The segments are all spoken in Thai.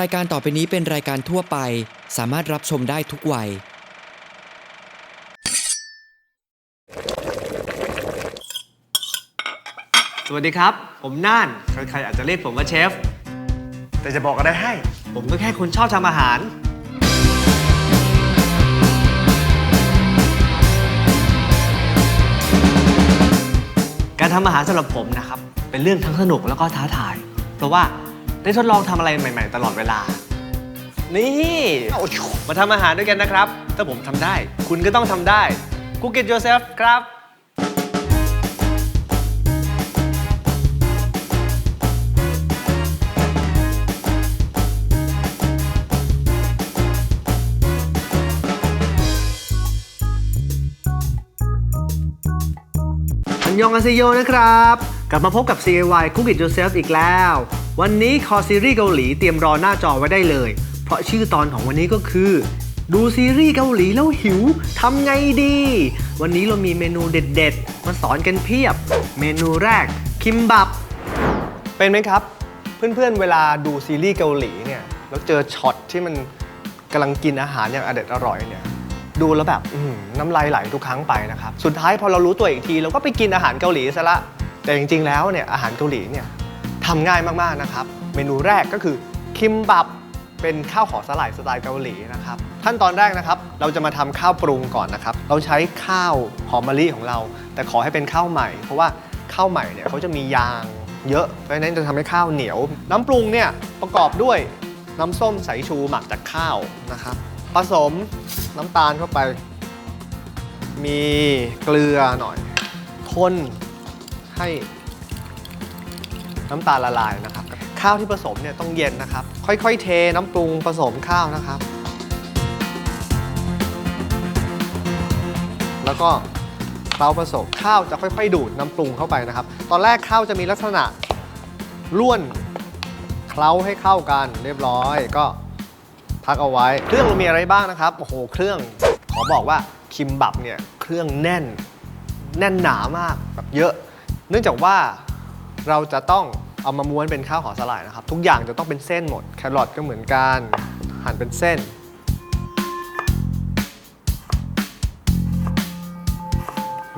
รายการต่อไปนี้เป็นรายการทั่วไป สามารถรับชมได้ทุกวัย สวัสดีครับ ผมน่าน ใครๆอาจจะเรียกผมว่าเชฟ แต่จะบอกก็ได้ให้ ผมก็แค่คนชอบทำอาหาร การทำอาหารสำหรับผมนะครับ เป็นเรื่องทั้งสนุกแล้วก็ท้าทาย เพราะว่า ได้ทดลองทำอะไรใหม่ ๆ ตลอดเวลา นี่ มาทำอาหารด้วยกันนะครับ ถ้าผมทำได้ คุณก็ต้องทำได้ Cook it yourself ครับ อันยองอาเซโยนะครับ กลับมาพบกับ CAY Cook It Yourself อีกแล้ว วันนี้คอซีรีส์เกาหลีเตรียมรอหน้าจอไว้ได้เลย เพราะชื่อตอนของวันนี้ก็คือ ดูซีรีส์เกาหลีแล้วหิวทำไงดี วันนี้เรามีเมนูเด็ดๆ มาสอนกันเพียบ เมนูแรก คิมบับ เป็นไหมครับ เพื่อนๆเวลาดูซีรีส์เกาหลีเนี่ยแล้วเจอช็อตที่มันกำลังกินอาหารอย่างอเด็ดอร่อยเนี่ยดูแล้วแบบน้ำลายไหลทุกครั้งไปนะครับ สุดท้ายพอเรารู้ตัวอีกที เราก็ไปกินอาหารเกาหลีซะละ แต่จริงๆแล้วเนี่ยอาหารเกาหลีเนี่ย ทำง่ายมากๆนะครับ เมนูแรกก็คือคิมบับเป็นข้าวห่อสลายสไตล์เกาหลีนะครับขั้นตอนแรกนะครับ เราจะมาทำข้าวปรุงก่อนนะครับ เราใช้ข้าวหอมมะลิของเรา แต่ขอให้เป็นข้าวใหม่ เพราะว่าข้าวใหม่เนี่ยเขาจะมียางเยอะเพราะฉะนั้นจะทำให้ข้าวเหนียว น้ำปรุงเนี่ยประกอบด้วยน้ำส้มสายชูหมักจากข้าวนะครับผสมน้ำตาลเข้าไป มีเกลือหน่อยคนให้ น้ำตาลละลายนะครับ ข้าวที่ผสมเนี่ยต้องเย็นนะครับ ค่อยๆ เทน้ำปรุงผสมข้าวนะครับ แล้วก็เตาผสมข้าวจะค่อย ๆ ดูดน้ำปรุงเข้าไปนะครับ ตอนแรกข้าวจะมีลักษณะร่วนเคล้าให้เข้ากันเรียบร้อยก็พักเอาไว้ เครื่องมีอะไรบ้างนะครับโอ้โหเครื่องขอบอกว่าคิมบับเนี่ยเครื่องแน่น แน่นหนามากแบบเยอะ เนื่องจากว่า เราจะต้องเอามาม้วนเป็นข้าวห่อสลายนะครับ ทุกอย่างจะต้องเป็นเส้นหมด แครอทก็เหมือนกัน หั่นเป็นเส้น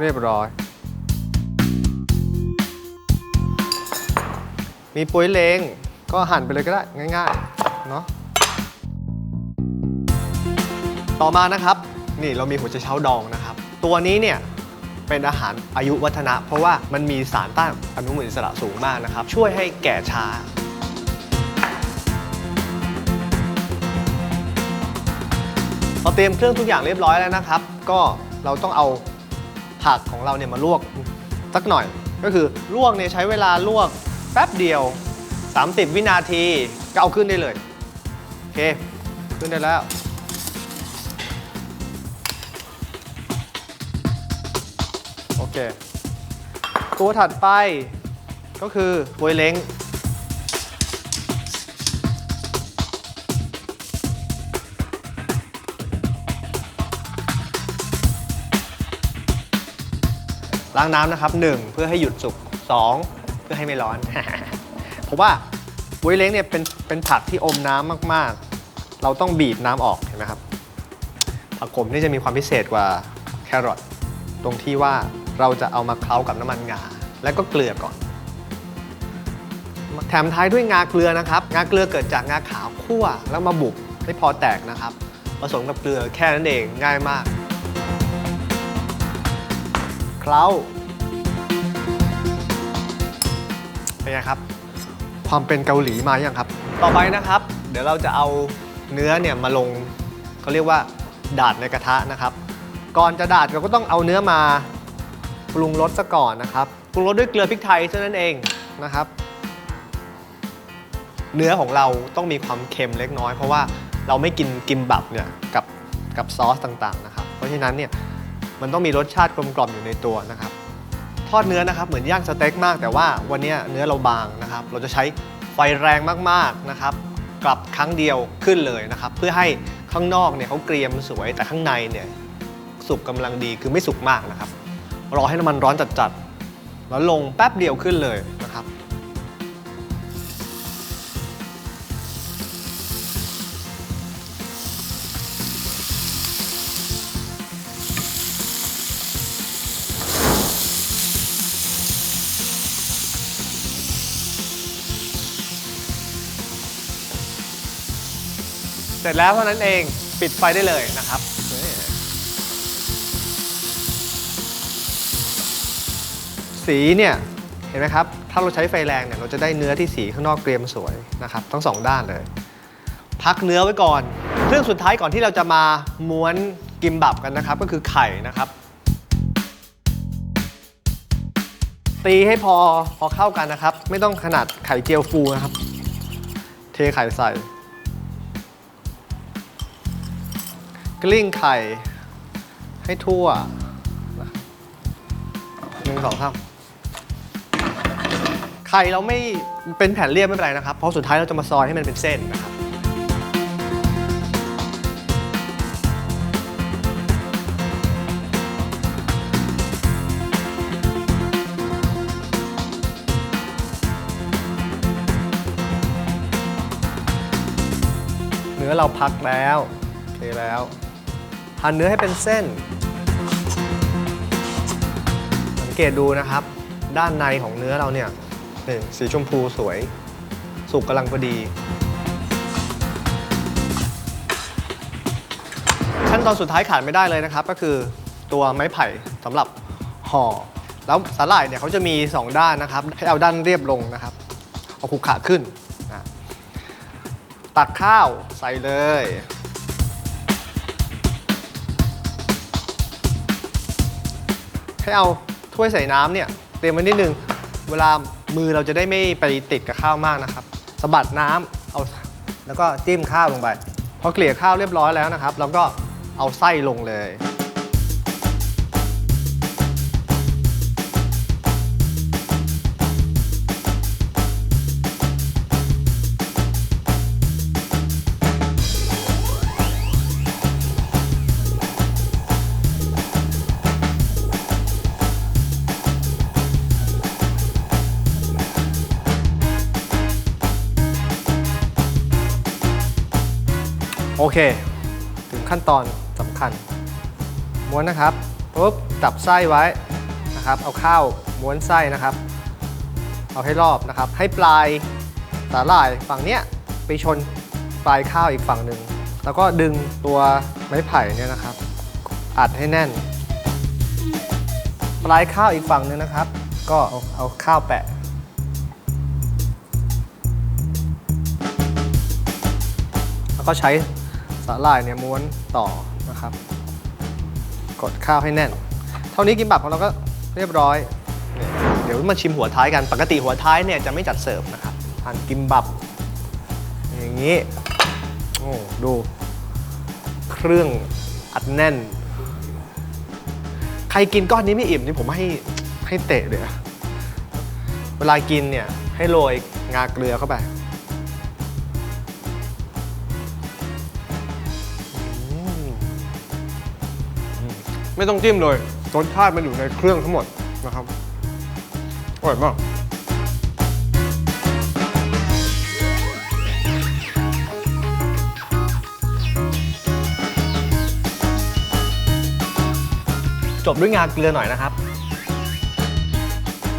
เรียบร้อย มีปุ้ยเลงก็หั่นไปเลยก็ได้ง่ายๆเนาะต่อมานะครับ นี่เรามีหัวใจเช้าดองนะครับ ตัวนี้เนี่ย เป็นอาหารอายุวัฒนะ เพราะว่ามันมีสารต้านอนุมูลอิสระสูงมากนะครับ ช่วยให้แก่ช้า พอเตรียมเครื่องทุกอย่างเรียบร้อยแล้วนะครับ ก็เราต้องเอาผักของเราเนี่ยมาลวกสักหน่อย ก็คือลวกเนี่ยใช้เวลาลวกแป๊บเดียว 30 วินาทีก็เอาขึ้นได้เลย โอเค ขึ้นได้แล้ว เค ตัวถัดไปก็คือบวยเล้งล้างน้ำนะครับ 1 เพื่อให้หยุดสุก 2 เพื่อให้ไม่ร้อนเพราะว่าบวยเล้งเนี่ยเป็นเป็นผักที่อมน้ำมากๆ เราต้องบีบน้ำออกเห็นไหมครับผักขมนี่จะมีความพิเศษกว่าแครอทตรงที่ว่า เราจะเอามาเคล้ากับน้ำมันงา แล้วก็เกลือก่อน แถมท้ายด้วยงาเกลือนะครับ งาเกลือเกิดจากงาขาวคั่วแล้วมาบุกให้พอแตกนะครับ ผสมกับเกลือแค่นั้นเองง่ายมาก เคล้าเป็นไงครับ ความเป็นเกาหลีมาอย่างครับ ต่อไปนะครับ เดี๋ยวเราจะเอาเนื้อเนี่ยมาลงเขาเรียกว่าดาดในกระทะนะครับ ก่อนจะดาดเราก็ต้องเอาเนื้อมา ปรุงรสซะก่อนนะครับปรุงรสด้วยเกลือพริกไทยเท่านั้นเองนะครับ เนื้อของเราต้องมีความเค็มเล็กน้อย เพราะว่าเราไม่กินกิมบับเนี่ยกับกับซอสต่างๆนะครับ เพราะฉะนั้นเนี่ยมันต้องมีรสชาติกลมกล่อมอยู่ในตัวนะครับ ทอดเนื้อนะครับเหมือนย่างสเต็กมาก แต่ว่าวันนี้เนื้อเราบางนะครับ เราจะใช้ไฟแรงมากๆนะครับ กลับครั้งเดียวขึ้นเลยนะครับ เพื่อให้ข้างนอกเนี่ยเขาเกรียมสวยแต่ข้างในเนี่ยสุกกำลังดีคือไม่สุกมากนะครับ รอให้น้ำมันร้อนจัดๆ แล้วลงแป๊บเดียวขึ้นเลยนะครับ เสร็จแล้วเท่านั้นเองปิดไฟได้เลยนะครับ สีเนี่ยเห็นไหมครับ ถ้าเราใช้ไฟแรงเนี่ยเราจะได้เนื้อที่สีข้างนอกเกรียมสวยนะครับ ทั้งสองด้านเลย พักเนื้อไว้ก่อน เรื่องสุดท้ายก่อนที่เราจะมาม้วนกิมบับกันนะครับ ก็คือไข่นะครับ ตีให้พอพอเข้ากันนะครับ ไม่ต้องขนาดไข่เจียวฟูนะครับ เทไข่ใส่ กลิ้งไข่ให้ทั่วหนึ่งสองสาม ไข่เราไม่เป็นแผ่นเรียบไม่เป็นไรนะครับ เพราะสุดท้ายเราจะมาซอยให้มันเป็นเส้นนะครับ เนื้อเราพักแล้วโอเคแล้วหั่นเนื้อให้เป็นเส้น สังเกตดูนะครับ ด้านในของเนื้อเราเนี่ย นี่สีชมพูสวย สุกกำลังพอดี ขั้นตอนสุดท้ายขาดไม่ได้เลยนะครับ ก็คือตัวไม้ไผ่สำหรับห่อ แล้วสาหร่ายเนี่ยเขาจะมี 2 ด้านนะครับ ให้เอาด้านเรียบลงนะครับ เอาคุกขาขึ้นนะตักข้าวใส่เลยให้เอาถ้วยใส่น้ำเนี่ยเตรียมไว้นิดนึง เวลา มือเราจะได้ไม่ไปติดกับข้าวมากนะครับสะบัดน้ำเอาแล้วก็จิ้มข้าวลงไปพอเกลี่ยข้าวเรียบร้อยแล้วนะครับ เราก็เอาไส้ลงเลย โอเค ถึงขั้นตอนสำคัญ ม้วนนะครับปุ๊บจับไส้ไว้นะครับ เอาข้าวม้วนไส้นะครับ เอาให้รอบนะครับ ให้ปลายสาหร่ายฝั่งเนี้ยไปชนปลายข้าวอีกฝั่งหนึ่ง แล้วก็ดึงตัวไม้ไผ่เนี่ยนะครับ อัดให้แน่น ปลายข้าวอีกฝั่งหนึ่งนะครับ ก็เอาเอาข้าวแปะแล้วก็ใช้ สาหร่ายเนี่ยม้วนต่อนะครับ กดข้าวให้แน่น เท่านี้กิมบับของเราก็เรียบร้อย เดี๋ยวมาชิมหัวท้ายกัน ปกติหัวท้ายเนี่ยจะไม่จัดเสิร์ฟนะครับทานกิมบับ อย่างนี้ โอ้ดู เครื่องอัดแน่น ใครกินก้อนนี้ไม่อิ่มนี่ผมให้ให้เตะเลยเวลากินเนี่ยให้โรยงาเกลือเข้าไป ไม่ต้องจิ้มเลยรสชาติมันอยู่ในเครื่องทั้งหมดนะครับอร่อยมากจบด้วยงาเกลือหน่อยนะครับ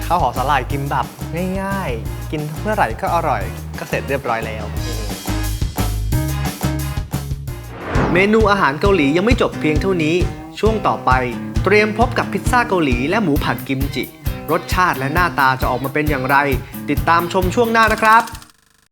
ข้าวห่อสาหร่ายกิมบับง่ายๆ กินเมื่อไหร่ก็อร่อย ก็เสร็จเรียบร้อยแล้ว เมนูอาหารเกาหลียังไม่จบเพียงเท่านี้ ช่วงต่อไปเตรียมพบกับพิซซ่าเกาหลีและหมูผัดกิมจิ รสชาติและหน้าตาจะออกมาเป็นอย่างไร ติดตามชมช่วงหน้านะครับ